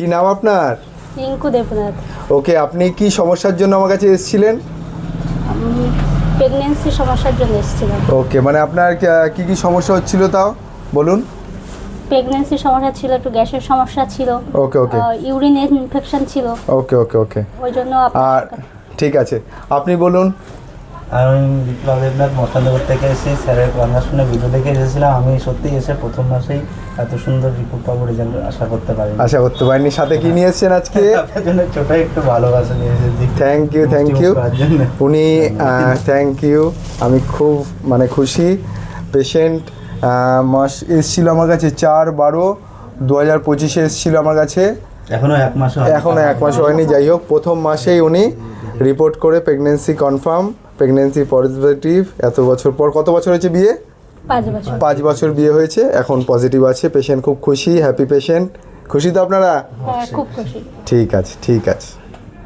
কি নাম আপনার? রিঙ্কু দেবনাথ। ওকে আপনি কি সমস্যার জন্য আমার কাছে এসেছিলেন? প্রেগনেন্সি সমস্যার জন্য এসেছিলাম। ওকে মানে আপনার কি- কি সমস্যা হচ্ছিল তাও? বলুন। প্রেগনেন্সি সমস্যা ছিল একটু গ্যাসের সমস্যা ছিল ওকে ওকে। ইউরিন ইনফেকশন ছিল। ওকে ওকে ওকে। ওই জন্য আর ঠিক আছে। আপনি বলুন আমি বিপ্লব দেবনাথ মশানগর থেকে এসে স্যারের কথা শুনে ভিডিও দেখে এসেছিলাম আমি সত্যি এসে প্রথম মাসেই এত সুন্দর রিপোর্ট পাবো রেজাল্ট আশা করতে পারি আশা করতে পারিনি সাথে কি নিয়ে এসেছেন আজকে? আপনার জন্য ছোট একটু ভালোবাসা নিয়ে এসেছি। থ্যাংক ইউ থ্যাংক ইউ উনি থ্যাংক ইউ আমি খুব মানে খুশি পেশেন্ট মাস এসেছিল আমার কাছে চার বারো দু হাজার পঁচিশে এসেছিল আমার কাছে। এখনও এক মাস এখনও এক মাস হয়নি যাই হোক প্রথম মাসেই উনি রিপোর্ট করে প্রেগনেন্সি কনফার্ম প্রেগনেন্সি পজিটিভ এত বছর পর কত বছর হয়েছে বিয়ে? পাঁচ বছর। বিয়ে হয়েছে এখন পজিটিভ আছে পেশেন্ট খুব খুশি হ্যাপি পেশেন্ট খুশি তো আপনারা? হ্যাঁ খুব খুশি। ঠিক আছে ঠিক আছে।